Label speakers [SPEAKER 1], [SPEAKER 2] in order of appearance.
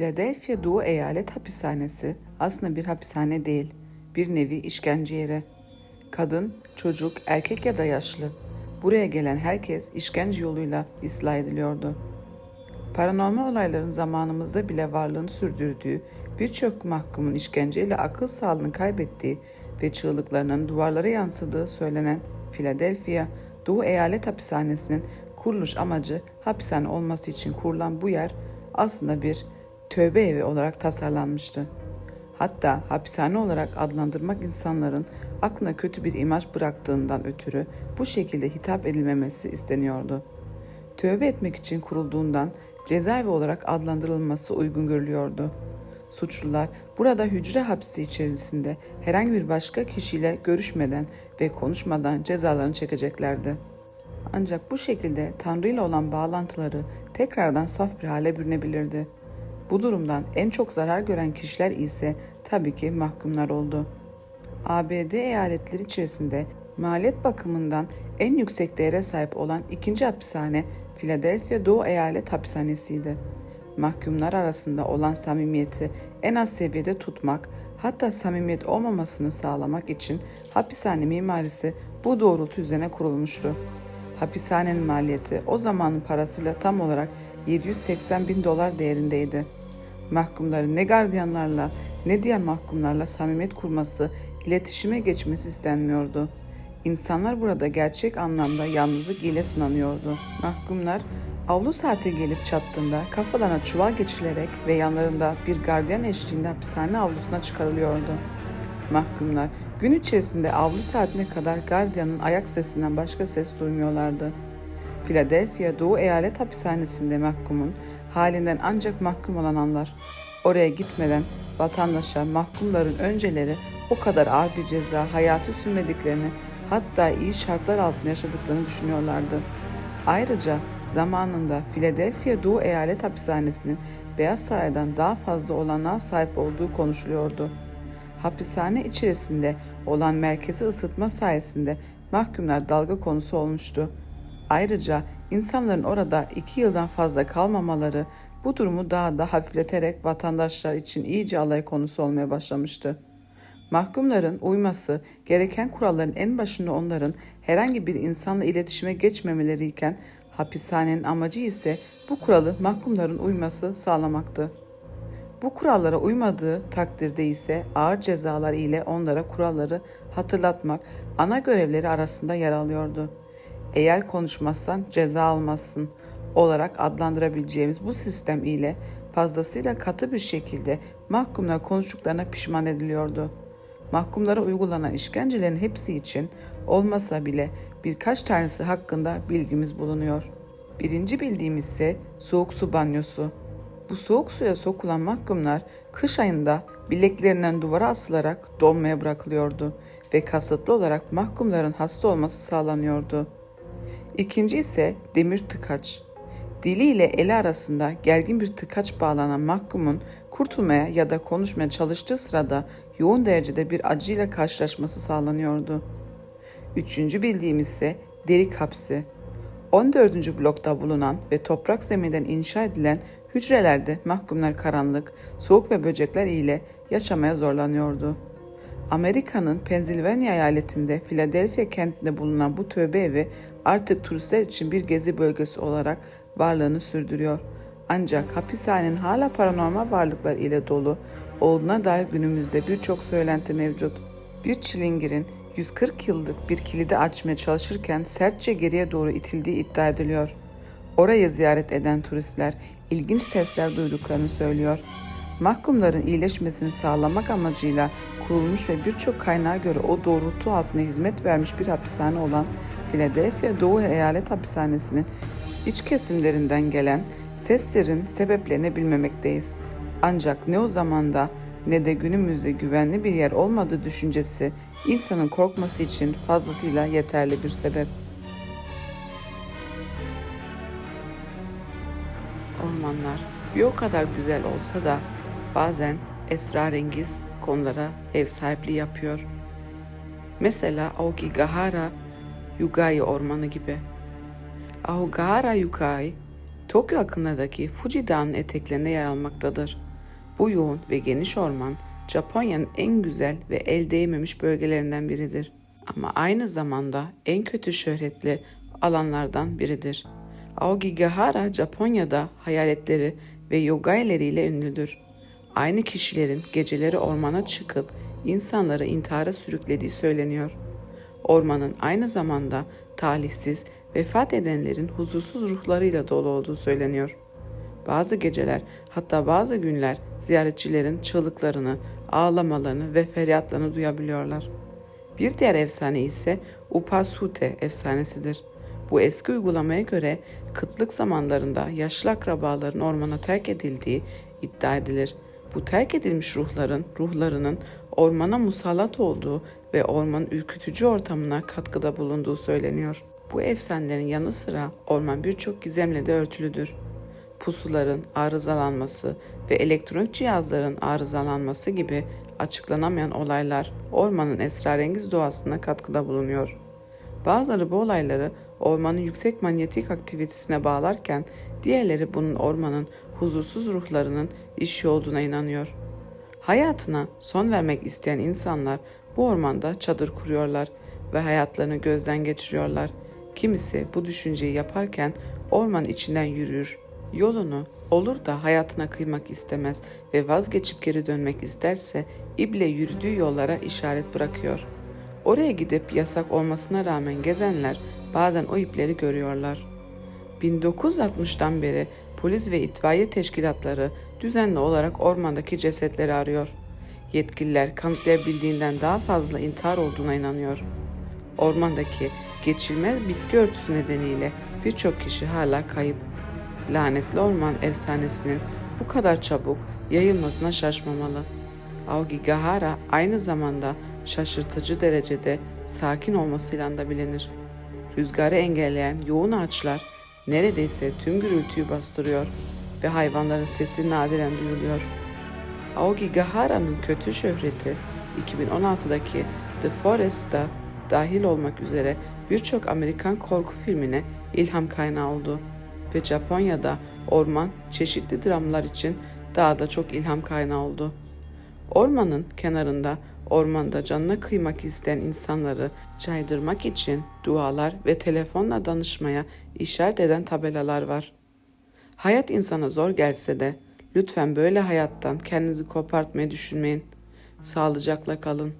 [SPEAKER 1] Philadelphia Doğu Eyalet Hapishanesi aslında bir hapishane değil, bir nevi işkence yeri. Kadın, çocuk, erkek ya da yaşlı. Buraya gelen herkes işkence yoluyla ıslah ediliyordu. Paranormal olayların zamanımızda bile varlığını sürdürdüğü birçok mahkumun işkenceyle akıl sağlığını kaybettiği ve çığlıklarının duvarlara yansıdığı söylenen Philadelphia Doğu Eyalet Hapishanesi'nin kuruluş amacı hapishane olması için kurulan bu yer aslında bir tövbe evi olarak tasarlanmıştı. Hatta hapishane olarak adlandırmak insanların aklına kötü bir imaj bıraktığından ötürü bu şekilde hitap edilmemesi isteniyordu. Tövbe etmek için kurulduğundan cezaevi olarak adlandırılması uygun görülüyordu. Suçlular burada hücre hapsi içerisinde herhangi bir başka kişiyle görüşmeden ve konuşmadan cezalarını çekeceklerdi. Ancak bu şekilde Tanrı ile olan bağlantıları tekrardan saf bir hale bürünebilirdi. Bu durumdan en çok zarar gören kişiler ise tabii ki mahkumlar oldu. ABD eyaletleri içerisinde maliyet bakımından en yüksek değere sahip olan ikinci hapishane Philadelphia Doğu Eyalet Hapishanesi'ydi. Mahkumlar arasında olan samimiyeti en az seviyede tutmak, hatta samimiyet olmamasını sağlamak için hapishane mimarisi bu doğrultu üzerine kurulmuştu. Hapishanenin maliyeti o zamanın parasıyla tam olarak 780 bin dolar değerindeydi. Mahkumların ne gardiyanlarla ne diğer mahkumlarla samimiyet kurması, iletişime geçmesi istenmiyordu. İnsanlar burada gerçek anlamda yalnızlık ile sınanıyordu. Mahkumlar avlu saate gelip çattığında kafalarına çuval geçirilerek ve yanlarında bir gardiyan eşliğinde hapishane avlusuna çıkarılıyordu. Mahkumlar gün içerisinde avlu saatine kadar gardiyanın ayak sesinden başka ses duymuyorlardı. Philadelphia Doğu Eyalet Hapishanesi'nde mahkumun halinden ancak mahkum olan. Oraya gitmeden vatandaşa mahkumların önceleri o kadar ağır bir ceza hayatı sürmediklerini hatta iyi şartlar altında yaşadıklarını düşünüyorlardı. Ayrıca zamanında Philadelphia Doğu Eyalet Hapishanesi'nin Beyaz Saray'dan daha fazla olanağa sahip olduğu konuşuluyordu. Hapishane içerisinde olan merkezi ısıtma sayesinde mahkumlar dalga konusu olmuştu. Ayrıca insanların orada iki yıldan fazla kalmamaları bu durumu daha da hafifleterek vatandaşlar için iyice alay konusu olmaya başlamıştı. Mahkumların uyması gereken kuralların en başında onların herhangi bir insanla iletişime geçmemeleriyken hapishanenin amacı ise bu kuralı mahkumların uyması sağlamaktı. Bu kurallara uymadığı takdirde ise ağır cezalar ile onlara kuralları hatırlatmak ana görevleri arasında yer alıyordu. Eğer konuşmazsan ceza almazsın olarak adlandırabileceğimiz bu sistem ile fazlasıyla katı bir şekilde mahkumlar konuştuklarına pişman ediliyordu. Mahkumlara uygulanan işkencelerin hepsi için olmasa bile birkaç tanesi hakkında bilgimiz bulunuyor. Birinci bildiğimiz ise soğuk su banyosu. Bu soğuk suya sokulan mahkumlar kış ayında bileklerinden duvara asılarak donmaya bırakılıyordu ve kasıtlı olarak mahkumların hasta olması sağlanıyordu. İkinci ise demir tıkaç. Dili ile eli arasında gergin bir tıkaç bağlanan mahkumun kurtulmaya ya da konuşmaya çalıştığı sırada yoğun derecede bir acıyla karşılaşması sağlanıyordu. Üçüncü bildiğimiz ise delik hapsi. 14. blokta bulunan ve toprak zeminden inşa edilen hücrelerde mahkumlar karanlık, soğuk ve böcekler ile yaşamaya zorlanıyordu. Amerika'nın Pennsylvania eyaletinde Philadelphia kentinde bulunan bu tövbe evi artık turistler için bir gezi bölgesi olarak varlığını sürdürüyor. Ancak hapishanenin hala paranormal varlıklar ile dolu olduğuna dair günümüzde birçok söylenti mevcut. Bir çilingirin 140 yıllık bir kilidi açmaya çalışırken sertçe geriye doğru itildiği iddia ediliyor. Orayı ziyaret eden turistler ilginç sesler duyduklarını söylüyor. Mahkumların iyileşmesini sağlamak amacıyla kurulmuş ve birçok kaynağa göre o doğrultu altına hizmet vermiş bir hapishane olan Philadelphia Doğu Eyalet Hapishanesi'nin iç kesimlerinden gelen seslerin sebeplerini bilmemekteyiz. Ancak ne o zamanda ne de günümüzde güvenli bir yer olmadığı düşüncesi insanın korkması için fazlasıyla yeterli bir sebep. Ormanlar bir o kadar güzel olsa da bazen esrarengiz konulara ev sahipliği yapıyor. Mesela Aokigahara Yugai Ormanı gibi. Aokigahara Yugai, Tokyo yakınlarındaki Fuji Dağı'nın eteklerinde yer almaktadır. Bu yoğun ve geniş orman Japonya'nın en güzel ve el değmemiş bölgelerinden biridir. Ama aynı zamanda en kötü şöhretli alanlardan biridir. Aokigahara Japonya'da hayaletleri ve yogaileriyle ünlüdür. Aynı kişilerin geceleri ormana çıkıp insanları intihara sürüklediği söyleniyor. Ormanın aynı zamanda talihsiz, vefat edenlerin huzursuz ruhlarıyla dolu olduğu söyleniyor. Bazı geceler hatta bazı günler ziyaretçilerin çığlıklarını, ağlamalarını ve feryatlarını duyabiliyorlar. Bir diğer efsane ise Upasute efsanesidir. Bu eski uygulamaya göre kıtlık zamanlarında yaşlı akrabaların ormana terk edildiği iddia edilir. Bu terk edilmiş ruhların ruhlarının ormana musallat olduğu ve ormanın ürkütücü ortamına katkıda bulunduğu söyleniyor. Bu efsanelerin yanı sıra orman birçok gizemle de örtülüdür. Pusuların arızalanması ve elektronik cihazların arızalanması gibi açıklanamayan olaylar ormanın esrarengiz doğasına katkıda bulunuyor. Bazıları bu olayları ormanın yüksek manyetik aktivitesine bağlarken diğerleri bunun ormanın huzursuz ruhlarının işi olduğuna inanıyor. Hayatına son vermek isteyen insanlar bu ormanda çadır kuruyorlar ve hayatlarını gözden geçiriyorlar. Kimisi bu düşünceyi yaparken orman içinden yürür. Yolunu olur da hayatına kıymak istemez ve vazgeçip geri dönmek isterse ible yürüdüğü yollara işaret bırakıyor. Oraya gidip yasak olmasına rağmen gezenler bazen o ipleri görüyorlar. 1960'dan beri polis ve itfaiye teşkilatları düzenli olarak ormandaki cesetleri arıyor. Yetkililer kanıtlayabildiğinden daha fazla intihar olduğuna inanıyor. Ormandaki geçilmez bitki örtüsü nedeniyle birçok kişi hala kayıp. Lanetli orman efsanesinin bu kadar çabuk yayılmasına şaşmamalı. Aokigahara aynı zamanda şaşırtıcı derecede sakin olmasıyla da bilinir. Rüzgarı engelleyen yoğun ağaçlar neredeyse tüm gürültüyü bastırıyor ve hayvanların sesi nadiren duyuluyor. Aokigahara'nın kötü şöhreti 2016'daki The Forest'ta dahil olmak üzere birçok Amerikan korku filmine ilham kaynağı oldu ve Japonya'da orman çeşitli dramlar için daha da çok ilham kaynağı oldu. Ormanın kenarında ormanda canına kıymak isteyen insanları caydırmak için dualar ve telefonla danışmaya işaret eden tabelalar var. Hayat insana zor gelse de lütfen böyle hayattan kendinizi kopartmayı düşünmeyin. Sağlıcakla kalın.